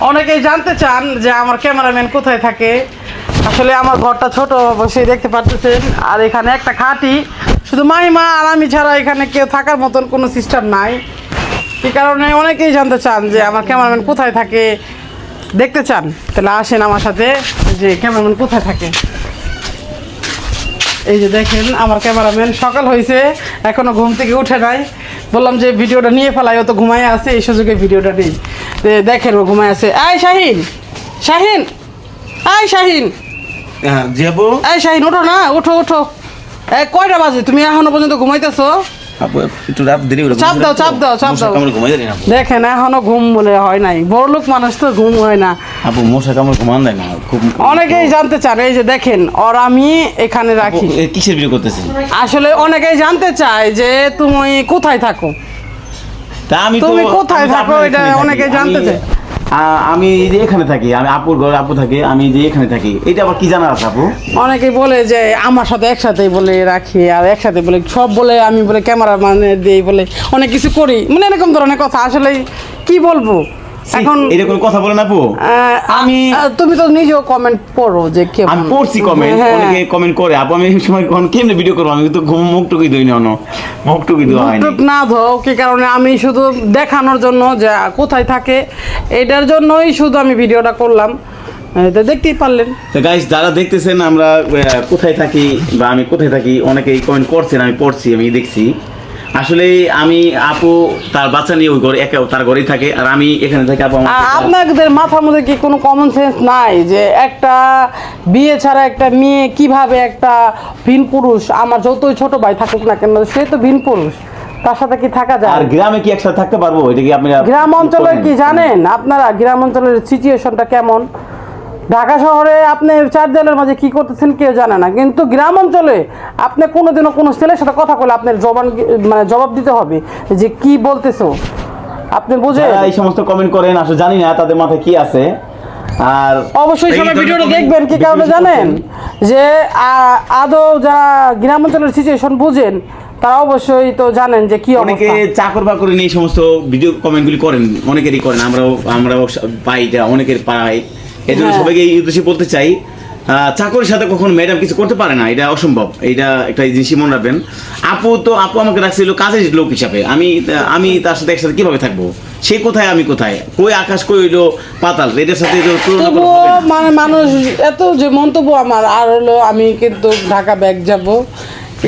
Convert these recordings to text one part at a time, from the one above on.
অনেকেই জানতে চান যে আমার ক্যামেরাম্যান কোথায় থাকে। আসলে আমার ঘরটা ছোট অবশ্যই দেখতে পাচ্ছেন আর এখানে একটা খাটি। শুধু মাইমা আর আমি ছাড়া এখানে কেউ থাকার মতন কোনো সিস্টেম নাই। এই কারণে অনেকেই জানতে চান যে আমার ক্যামেরাম্যান কোথায় থাকে। দেখতে চান, তাহলে আসেন আমার সাথে যে ক্যামেরাম্যান কোথায় থাকে। এই যে দেখেন, আমার ক্যামেরাম্যান সকাল হয়েছে, এখনও ঘুম থেকে উঠে নাই। বললাম যে ভিডিওটা নিয়ে ফেলাই ও তো ঘুমায় আছে এই সুযোগে ভিডিওটা নেই দেখে দেখেন ও ঘুমায় আছে। আয় শাহিন শাহিন আয় শাহিন। হ্যাঁ যাব আয় শাহিন ওঠো না ওঠো ওঠো। কয়টা বাজে? তুমি এখনও পর্যন্ত ঘুমাইতেছো? একটু রাত দেরি হলো চাপ দাও, চাপ দাও, চাপ দাও। কামড়ে ঘুমাই দেয় না দেখেন এখনও ঘুম বলে হয় নাই। বড় লোক মানুষ তো ঘুম হয় না। আপু মশা কামড়ে ঘুমান দেয় না। খুব অনেকেই জানতে চান এই যে দেখেন ওর আমি এখানে রাখি। কিসের ভিডিও করতেছেন? আসলে অনেকেই জানতে চায় যে তুমি কোথায় থাকো। তা আমি তুমি কোথায় থাকো এটা অনেকে জানতে চায়। আমি যে এখানে থাকি, আমি আপুর ঘরে আপু থাকি, আমি যে এখানে থাকি। এটা আবার কি জানা আছে আপু? অনেকে বলে যে আমার সাথে একসাথে বলে রাখি, আর একসাথে বলে সব বলে আমি বলে ক্যামেরা মানে দিই বলে অনেক কিছু করি। মানে এরকম ধরনের কথা আসলে কি বলব? এখন কোনো কথা বলেন আপু? আহ, আমি- তুমি তো নিজেও কমেন্ট পড়ো যে কে আমি পড়ছি কমেন্ট হ্যাঁ। অনেকে কমেন্ট করে আপু আমি এই সময় কখন কেমনে ভিডিও করব? আমি তো দিই না মুখ না কি কারণে? আমি শুধু দেখানোর জন্য যে কোথায় থাকে এটার জন্যই শুধু আমি ভিডিওটা করলাম। তো দেখতেই পারলেন। তো গাইস যারা দেখতেছেন আমরা কোথায় থাকি বা আমি কোথায় থাকি অনেকেই কমেন্ট করছেন আমি পড়ছি আমি দেখছি। আসলে আমি আপু তার বাচ্চা নিয়ে ওই ঘরে একা তার ঘরেই থাকে আর আমি এখানে থাকি আপু আপনাদের মাথার মধ্যে কি কোনো কমন সেন্স নাই যে একটা বিয়ে ছাড়া একটা মেয়ে কীভাবে একটা ভিন পুরুষ আমার যতই ছোট ভাই থাকুক না কেন সে তো ভিন পুরুষ তার সাথে কি থাকা যায়? আর গ্রামে কি একসাথে থাকতে পারব? এটা কি আপনি গ্রাম অঞ্চলে কি জানেন? আপনারা গ্রাম অঞ্চলের সিচুয়েশনটা কেমন? ঢাকা শহরে আপনি চার দেয়ালের মাঝে কি করতেছেন কেউ জানে না। কিন্তু গ্রাম অঞ্চলে আপনি কোনোদিনও কোনো ছেলের সাথে কথা বলে আপনার জবান মানে জবাব দিতে হবে যে কি বলতেছো। আপনি বুঝে এই সমস্ত কমেন্ট করেন আসলে জানি না তাদের মাথায় কি আছে। আর অবশ্যই সবাই ভিডিওটা দেখবেন কি কারণে জানেন যে আদৌ যারা গ্রাম অঞ্চলের সিচুয়েশন বুঝেন তারা অবশ্যই তো জানেন যে কি অনেকে চাকর বাকর নিয়ে এই সমস্ত ভিডিও কমেন্টগুলি করেন অনেকেরই করেন আমরাও আমরাও পাই এটা অনেকের পাই। এই জন্য হ্যাঁ। সবাইকে এই উদ্দেশ্যে বলতে চাই চাকরির সাথে কখনো ম্যাডাম কিছু করতে পারে না এটা অসম্ভব। এটা একটা জিনিস মনে রাখবেন। আপু তো আপু আমাকে রাখছিল কাজের লোক হিসাবে। আমি আমি তার সাথে একসাথে কীভাবে থাকব? সে কোথায় আমি কোথায়? কই আকাশ কই হইল পাতাল? এটার সাথে। মানে মানুষ এত যে মন্তব্য আমার আর হলো আমি কিন্তু ঢাকা ব্যাগ যাব।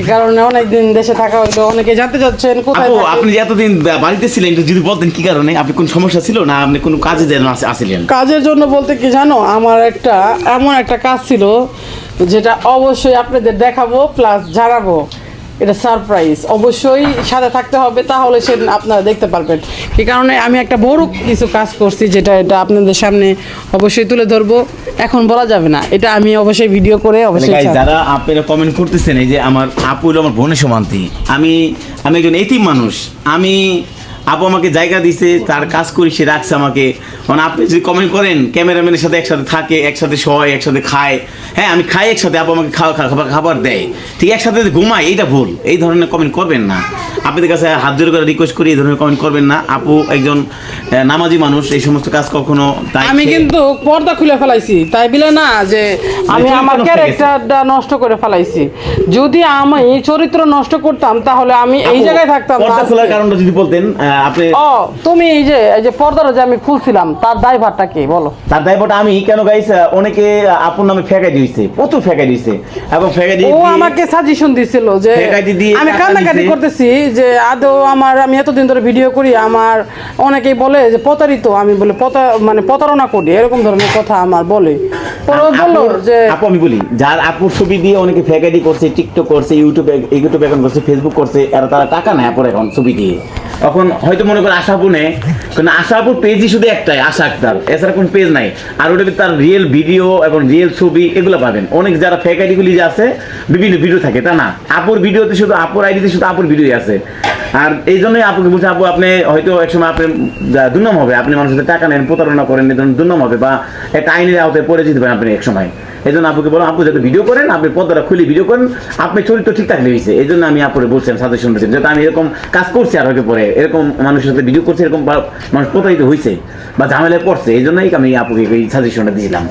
কারণে অনেকদিন দেশে থাকা হইল অনেকে জানতে চাচ্ছেন কোথায় আপু আপনি যে এতদিন বাড়িতে ছিলেন একটু যদি বলতেন কি কারণে? আপনি কোন সমস্যা ছিল না আপনি কোনো কাজে যেন আস- আসিলেন? কাজের জন্য বলতে কি জানো আমার একটা এমন একটা কাজ ছিল যেটা অবশ্যই আপনাদের দেখাবো প্লাস জানাব। এটা সারপ্রাইজ অবশ্যই সাথে থাকতে হবে তাহলে সে আপনারা দেখতে পারবেন। এই কারণে আমি একটা বড় কিছু কাজ করছি যেটা এটা আপনাদের সামনে অবশ্যই তুলে ধরবো। এখন বলা যাবে না এটা আমি অবশ্যই ভিডিও করে অবশ্যই Guys, ছাড়বো। যারা আপনারা কমেন্ট করতেছেন এই যে আমার আপু হলো আমার বোনের সমান্তি। আমি আমি একজন এতিম মানুষ। আমি আপু আমাকে জায়গা দিছে, তার কাজ করি, সে রাখছে আমাকে। মানে আপনি যদি কমেন্ট করেন, ক্যামেরাম্যানের সাথে একসাথে থাকে, একসাথে শয়, একসাথে খায়। হ্যাঁ আমি খাই একসাথে, আপু আমাকে খাওয়া খাবার খাবার দেয়। ঠিক একসাথে ঘুমায় ঘুমাই এইটা ভুল। এই ধরনের কমেন্ট করবেন না। আপনাদের কাছে হাত জোর করে রিকোয়েস্ট করি এই ধরনের কমেন্ট করবেন না। আপু একজন নামাজি মানুষ এই সমস্ত কাজ কখনো আমি কিন্তু পর্দা খুলে ফেলাইছি। তাই বলে না যে আমি আমার। ক্যারেক্টারটা নষ্ট করে ফেলাইছি। যদি আমি চরিত্র নষ্ট করতাম তাহলে আমি এই জায়গায় থাকতাম পর্দা। খোলার কারণটা যদি বলতেন আপনি ও তুমি এই যে এই যে পর্দাটা যে আমি খুলছিলাম তার দায়ভারটা কি? বলো। তার দায়ভারটা আমি। কেন গাইস অনেকে আপুর নামে ফেকাই দিয়েছে প্রচুর ফেকাই দিয়েছে। এবং ফেকাই দিয়ে ও আমাকে সাজেশন দিছিল যে আমি কান্নাকাটি করতেছি যে আদৌ আমার আমি এতদিন ধরে ভিডিও করি আমার অনেকেই বলে যে প্রতারিত আমি বলে প্রতা মানে প্রতারণা করি এরকম ধরনের কথা আমার বলে। বলল যে আপু আমি বলি যার আপুর ছবি দিয়ে অনেকে ফেকাডি করছে টিকটক করছে ইউটিউবে ইউটিউব অ্যাকাউন্ট করছে ফেসবুক করছে এরা তারা টাকা নেয় আপুর এখন ছবি দিয়ে। এখন হয়তো মনে করেন আশা নেই কারণ কিন্তু আশা আপুর পেজই শুধু একটাই, আশা আক্তার। এছাড়া কোনো পেজ নাই। আর ওটাতে তার রিয়েল ভিডিও এবং রিয়েল ছবি, এগুলো পাবেন। অনেক যারা ফেক আইডিগুলি যে আছে, বিভিন্ন ভিডিও থাকে তা না? আপুর ভিডিওতে শুধু, আপুর আইডিতে শুধু আপুর ভিডিও আছে। আর এই জন্যই আপুকে বলছে আপু আপনি হয়তো একসময় আপনি যা- দুর্নাম হবে আপনি মানুষের সাথে টাকা নেন প্রতারণা করেন এই দুর্নাম হবে বা একটা আইনের আওতায় পড়ে যেতে পারেন আপনি এক সময়। এই জন্য আপুকে বলো আপু যাতে ভিডিও করেন আপনি পর্দাটা খুলে ভিডিও করেন আপনি চরিত্র ঠিক থাকলে হয়েছে। এই জন্য আমি আপুরে বলছিলাম সাজেশন দিচ্ছেন যাতে আমি এরকম কাজ করছি আর হয়তো পরে এরকম মানুষের সাথে ভিডিও করছে এরকম মানুষ প্রতারিত হয়েছে বা ঝামেলায় পড়ছে এই জন্যই আমি আপুকে এই সাজেশনটা দিয়েছিলাম।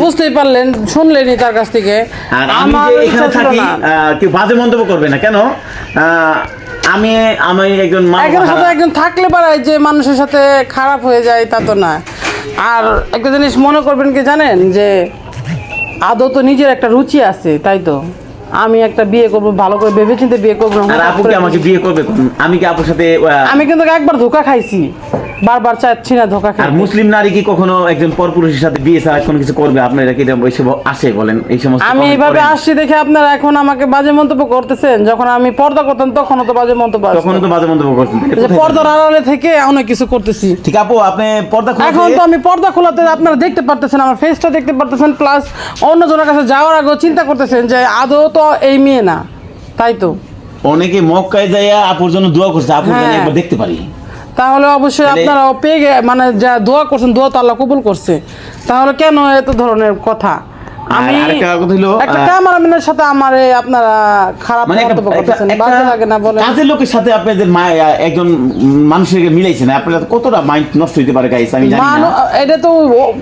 বুঝতেই পারলেন শুনলেনই তার কাছ থেকে। আর আমি এখানে থাকি কেউ বাজে মন্তব্য করবে না কেন? আহ, আমি আমি একজন একজনের সাথে একজন থাকলে পারে যে মানুষের সাথে খারাপ হয়ে যায় তা তো না। আর একটা জিনিস মনে করবেন কি জানেন? যে আদৌ তো নিজের একটা রুচি আছে তাই তো? আমি একটা বিয়ে করব ভালো করে ভেবেচিন্তে বিয়ে করব। আর আপু কি আমাকে বিয়ে করবে আমি কি আপুর সাথে আমি কিন্তু একবার ধোকা খাইছি। বারবার চাচ্ছি না ধোকা আর মুসলিম নারী কি কখনো একজন পরপুরুষের সাথে বিয়ে ছাড়া কোনো কিছু করবে? আপনারা কি এরকম এইসব আসে বলেন? এই সমস্ত আমি এইভাবে আসছি দেখে আপনারা এখন আমাকে বাজে মন্তব্য করতেছেন। যখন আমি পর্দা করতাম তখন তো বাজে মন্তব্য। তখনও তো বাজে মন্তব্য কোথায় পর্দার আড়ালে থেকে অনেক কিছু করতেছি। ঠিক আপু আপনি পর্দা খুলে এখন তো আমি পর্দা খোলাতে আপনারা দেখতে পারতেছেন আমার ফেসটা দেখতে পারতেছেন প্লাস অন্যজনের কাছে যাওয়ার আগে চিন্তা করতেছেন যে আদৌ তো এই মেয়ে না তাই তো। অনেকে মক্কায় যাইয়া আপুর জন্য দোয়া করছে আপুর জন্য হ্যাঁ। একবার দেখতে পারি। তাহলে অবশ্যই আপনারা পেয়ে মানে যা দোয়া করছেন দোয়া তো আল্লাহ কবুল করছে। তাহলে কেন এত ধরনের কথা? আমি আর আরেকটা কথা হলো, একটা ক্যামেরাম্যানের সাথে আমার আপনারা খারাপ মানে মন্তব্য করতেছেন। বাজে লাগে না বলেন। কাজের লোকের সাথে আপনাদের একজন মানুষের মিলাইছেন আপনারা কতটা মাইন্ড নষ্ট হইতে পারে গাইস আমি জানি না। এটা তো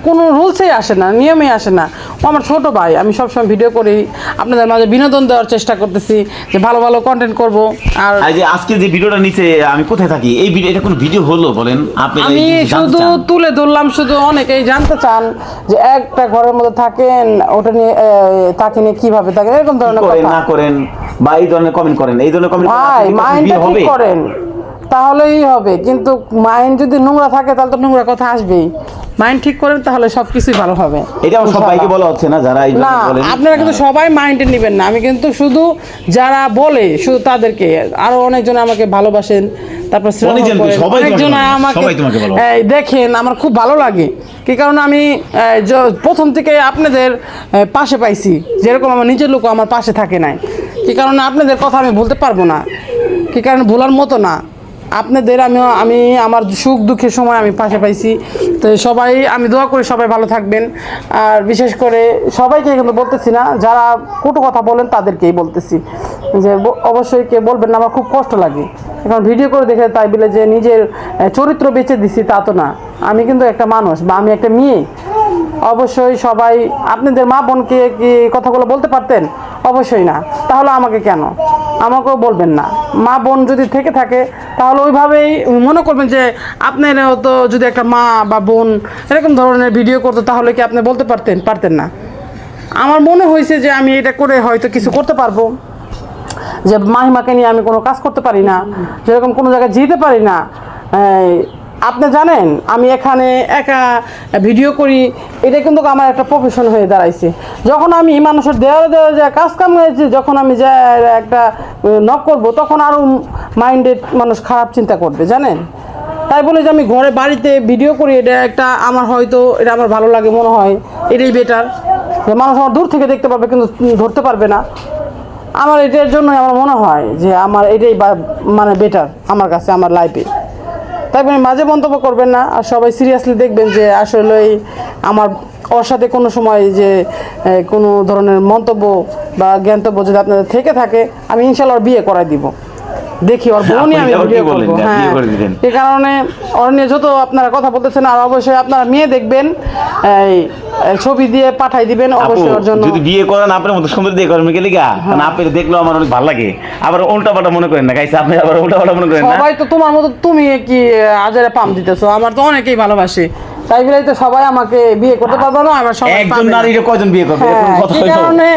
কোনো রুলসেই আসে না নিয়মেই আসে না। আমার ছোট ভাই আমি সবসময় ভিডিও করি। আপনাদের মাঝে বিনোদন দেওয়ার চেষ্টা করতেছি যে ভালো ভালো কন্টেন্ট করব। আর আর যে আজকে যে ভিডিওটা নিচে আমি কোথায় থাকি? এই ভিডিও এটা কোনো ভিডিও হলো বলেন? আপনি আমি শুধু তুলে ধরলাম শুধু অনেকেই জানতে চান যে একটা ঘরের মধ্যে থাকেন ওটা নিয়ে তাকে নিয়ে কীভাবে থাকেন এরকম ধরনের করেন না করেন বা এই ধরনের কমেন্ট করেন এই ধরনের কমেন্ট হবে? করেন তাহলেই হবে কিন্তু মাইন্ড যদি নোংরা থাকে তাহলে তো নোংরা কথা আসবেই। মাইন্ড ঠিক করেন তাহলে সব কিছুই ভালো হবে এটা সবাইকে বলা হচ্ছে না যারা এই না আপনারা কিন্তু সবাই মাইন্ডে নেবেন না। আমি কিন্তু শুধু যারা বলে শুধু তাদেরকে আরও অনেকজন আমাকে ভালোবাসেন তারপর অনেকজন আমাকে দেখেন আমার খুব ভালো লাগে। কি কারণে আমি প্রথম থেকে আপনাদের পাশে পাইছি। যেরকম আমার নিজের লোক আমার পাশে থাকে নাই। কি কারণে আপনাদের কথা আমি বলতে পারব না। কি কারণে ভোলার মতো না। আপনাদের আমি আমি আমার সুখ দুঃখের সময় আমি পাশে পাইছি। তো সবাই আমি দোয়া করি সবাই ভালো থাকবেন। আর বিশেষ করে সবাইকে কিন্তু বলতেছি না যারা কটু কথা বলেন তাদেরকেই বলতেছি। যে অবশ্যই কে বলবেন না, আমার খুব কষ্ট লাগে। এখন ভিডিও করে দেখে তাই বলে যে নিজের চরিত্র বেঁচে দিছি, তা তো না। আমি কিন্তু একটা মানুষ বা আমি একটা মেয়ে। অবশ্যই সবাই, আপনাদের মা বোনকে কি কথাগুলো বলতে পারতেন? অবশ্যই না। তাহলে আমাকে কেন? আমাকেও বলবেন না। মা বোন যদি থেকে থাকে, তাহলে ওইভাবেই মনে করবেন যে আপনারও তো যদি একটা মা বা বোন এরকম ধরনের ভিডিও করতো, তাহলে কি আপনি বলতে পারতেন? পারতেন না। আমার মনে হয়েছে যে আমি এটা করে হয়তো কিছু করতে পারব। যে মাহিমাকে নিয়ে আমি কোনো কাজ করতে পারি না, যেরকম কোনো জায়গায় যেতে পারি না। আপনি জানেন, আমি এখানে একা ভিডিও করি, এটা কিন্তু আমার একটা প্রফেশন হয়ে দাঁড়াইছে। যখন আমি মানুষের দেওয়ারে দেওয়ারে যে কাজ কাম হয়েছে, যখন আমি যা একটা নক করব, তখন আরও মাইন্ডেড মানুষ খারাপ চিন্তা করবে, জানেন? তাই বলে যে আমি ঘরে বাড়িতে ভিডিও করি, এটা একটা আমার হয়তো, এটা আমার ভালো লাগে মনে হয়, এটাই বেটার মানুষ আমার দূর থেকে দেখতে পাবে কিন্তু ধরতে পারবে না। আমার এটার জন্য আমার মনে হয় যে আমার এটাই মানে বেটার আমার কাছে, আমার লাইফে তাই আপনি মাঝে মন্তব্য করবেন না, আর সবাই সিরিয়াসলি দেখবেন যে আসলে আমার, ওর সাথে কোনো সময় যে কোনো ধরনের মন্তব্য বা জ্ঞানতব্য যদি আপনাদের থেকে থাকে, আমি ইনশাল্লাহ বিয়ে করাই দিব। দেখি ওর বোনই আমি ভিডিও বললেন? হ্যাঁ। এই কারণে ওর নিয়ে যত আপনারা কথা বলতেছেন আর অবশ্যই আপনারা মেয়ে দেখবেন এই ছবি দিয়ে পাঠাই দিবেন অবশ্যই ওর জন্য হ্যাঁ। যদি বিয়ে করেন আপনার মতো সুন্দর দিয়ে করেন কে লিগা? কারণ আপনি দেখলেও আমার অনেক ভালো লাগে। আবার উল্টা পাল্টা মনে করেন না গাইছে আপনি আবার উল্টা পাল্টা মনে করেন না। সবাই তো তোমার মতো তুমি কি আজারে পাম দিতেছো আমার তো অনেকেই ভালোবাসে। তাই বলেই তো সবাই আমাকে বিয়ে করতে পারবে না আমার সবাই একজন পাবে না। নারীরে কয়জন বিয়ে করবে এরকম হ্যাঁ? কারণে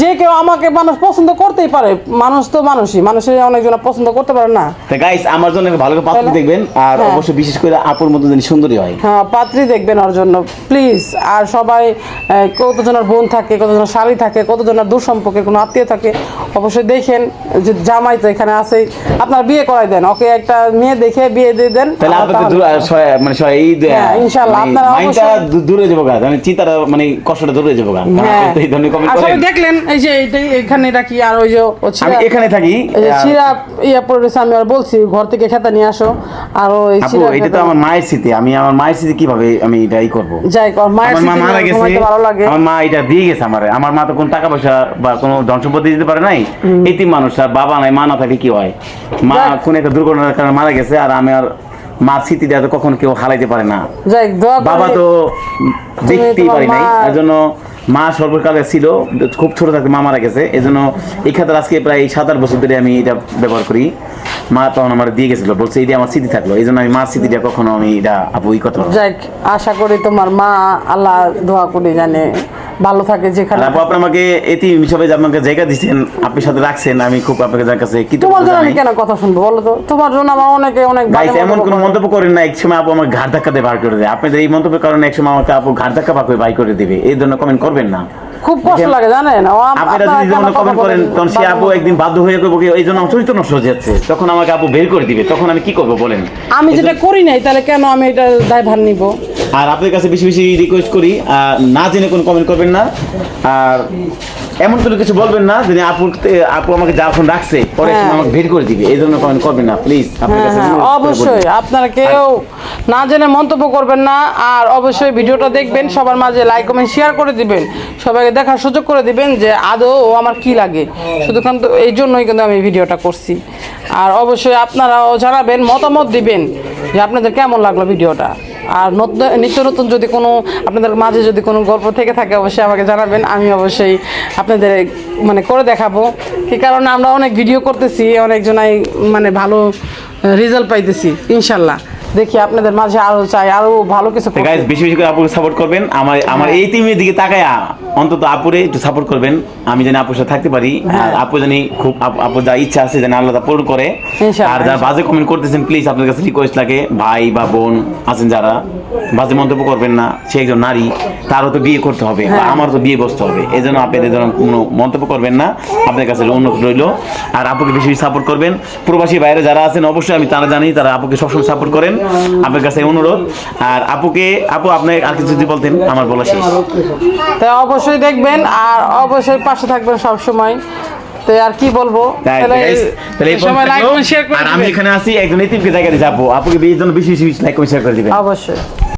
যে কেউ আমাকে মানুষ পছন্দ করতেই পারে মানুষ তো মানুষই মানুষের অনেকজন পছন্দ করতে পারে না তা গাইস আমার জন্য ভালো করে পাত্র? দেখবেন আর হ্যাঁ। অবশ্যই বিশেষ করে আপুর মতো যেন সুন্দরী হয় হ্যাঁ পাত্রী দেখবেন ওর জন্য প্লিজ আর সবাই কতজনের বোন থাকে কতজনের শালি থাকে কতজনের দূর সম্পর্কে কোনো আত্মীয় থাকে অবশ্যই দেখেন যে জামাই তো এখানে আছে আপনার বিয়ে করাই দেন ওকে একটা মেয়ে দেখে বিয়ে দিয়ে দেন তাহলে আপনাদের মানে এই ইনশাআল্লাহ। মানে আপনারা মাইন্ডটা দূরে যাব গা। মানে চিন্তাটা মানে কষ্টটা দূরে যাব গা। হ্যাঁ। আপনি তো এই ধরনের কমেন্ট করেন। দেখলেন এই যে এখানে রাখি আর ওই যে আমি এখানে থাকি এই যে আর- সিরাপ ইয়া পড়েছে আমি আর বলছি ঘর থেকে খেতা নিয়ে আসো। আর ওই আপু এটা তো আমার মায়ের স্মৃতি। আমি আমার মায়ের স্মৃতি কীভাবে আমি এটাই করব? যাই কর মায়ের মা স্মৃতি মারা গেছে। ভালো লাগে। আমার মা এটা দিয়ে গেছে আমারে। আমার মা তো কোনো টাকা পয়সা বা কোনো ধন সম্পত্তি দিতে পারে নাই। এটি মানুষ আর বাবা নাই মা না থাকে কি হয়? মা কোন একটা দুর্ঘটনার কারণে মারা গেছে আর আমি আর মা স্মৃতিটা তো কখনো কেউ হারাইতে পারে না। বাবা তো দেখতেই পারি নাই তার জন্য মা সর্বকালে ছিল খুব ছোট থাকতে মা মারা গেছে এই জন্য এই খাতার আজকে প্রায় সাত আট বছর ধরে আমি এটা ব্যবহার করি। মা তখন আমার দিয়ে গেছিল বলছে এটা আমার স্মৃতি থাকল এই জন্য আমি মার স্মৃতিটা কখনো আমি এটা আপু ই করতে পারব না। আশা করি তোমার মা আল্লাহ দোয়া করি জানে ভালো থাকে যেখানে আপু আপনি আমাকে এটি হিসাবে যে আমাকে জায়গা দিচ্ছেন আপনি সাথে রাখছেন আমি খুব আপনাকে যার কাছে কি তোমার জন্য আমি কেন কথা শুনব বলো তো? তোমার জন্য আমার অনেকে অনেক গাইস এমন কোনো মন্তব্য করেন না এক সময় আপু আমার ঘাট ধাক্কা দিয়ে বার করে দেয়। আপনাদের এই মন্তব্যের কারণে এক সময় আমাকে আপু ঘাট ধাক্কা পাক বাই করে দিবে এই ধরনের কমেন্ট করবেন না। খুব কষ্ট লাগে জানেন? আপনি আপনারা যদি যেমন কমেন্ট করেন? তখন সে আপু একদিন বাধ্য হয়ে করব কি, এই জন্য আমার চরিত্র নষ্ট হয়ে যাচ্ছে। তখন আমাকে আপু বের করে দিবে। তখন আমি কি করব বলেন? আমি যেটা করি নাই তাহলে কেন আমি এটা দায় ভার নিব? আর আপনাদের কাছে বেশি বেশি রিকোয়েস্ট করি না জেনে কোনো কমেন্ট করবেন না। আর এমন কোনো কিছু বলবেন না যে আপু আপু আমাকে যখন রাখছে পরে হ্যাঁ। আমাকে ভিড় করে দিবে। এই ধরনের কমেন্ট করবেন না প্লিজ হ্যাঁ কাছে হ্যাঁ। অবশ্যই। আপনারা কেউ না জেনে মন্তব্য করবেন না আর অবশ্যই ভিডিওটা দেখবেন সবার মাঝে লাইক কমেন্ট শেয়ার করে দিবেন। সবাইকে দেখার সুযোগ করে দিবেন যে আদৌ ও আমার কি লাগে। শুধু কিন্তু এই জন্যই কিন্তু আমি ভিডিওটা করছি। আর অবশ্যই আপনারাও জানাবেন মতামত দিবেন যে আপনাদের কেমন লাগল ভিডিওটা। আর নিত্য নতুন যদি কোনো, আপনাদের মাঝে যদি কোনো গল্প থেকে থাকে, অবশ্যই আমাকে জানাবেন, আমি অবশ্যই আপনাদের মানে করে দেখাবো। কি কারণে আমরা অনেক ভিডিও করতেছি, অনেকজনাই মানে ভালো রেজাল্ট পাইতেছি, ইনশাল্লাহ। দেখি আপনাদের মাঝে আরও চাই আরও ভালো কিছু। গাইজ বেশি বেশি করে আপুকে সাপোর্ট করবেন। আমার আমার হ্যাঁ। এই টিমের দিকে তাকায় অন্তত আপুরে একটু সাপোর্ট করবেন। আমি জানি আপুর সাথে থাকতে পারি। হ্যাঁ। আর আপু জানি খুব আপ- যা ইচ্ছা আছে জানি আল্লাহ পূরণ করে। আর যারা বাজে কমেন্ট করতেছেন প্লিজ আপনাদের কাছে রিকোয়েস্ট লাগে। ভাই বা বোন আছেন যারা বাজে মন্তব্য করবেন না। সে একজন নারী তারও তো বিয়ে করতে হবে বা হ্যাঁ। আমারও তো বিয়ে বসতে হবে। এই জন্য আপনি ধরনের কোনো মন্তব্য করবেন না। আপনাদের কাছে অনুরোধ রইল। আর আপুকে বেশি বেশি সাপোর্ট করবেন। প্রবাসী বাইরে যারা আছেন অবশ্যই আমি তারা জানি তারা আপুকে সবসময় সাপোর্ট করেন। আপনার কাছে অনুরোধ। আর আপুকে আপু আপনাকে আর কিছু যদি বলতেন আমার বলা শেষ। তো অবশ্যই দেখবেন আর অবশ্যই পাশে থাকবেন সব সময় তো আর কি বলব? তাই, আর আমি এখানে আছি একজন এতিমকে জায়গা দিচ্ছি আপু। আপুকে জন্য বেশি বেশি লাইক কমেন্ট শেয়ার করে দিবেন। অবশ্যই।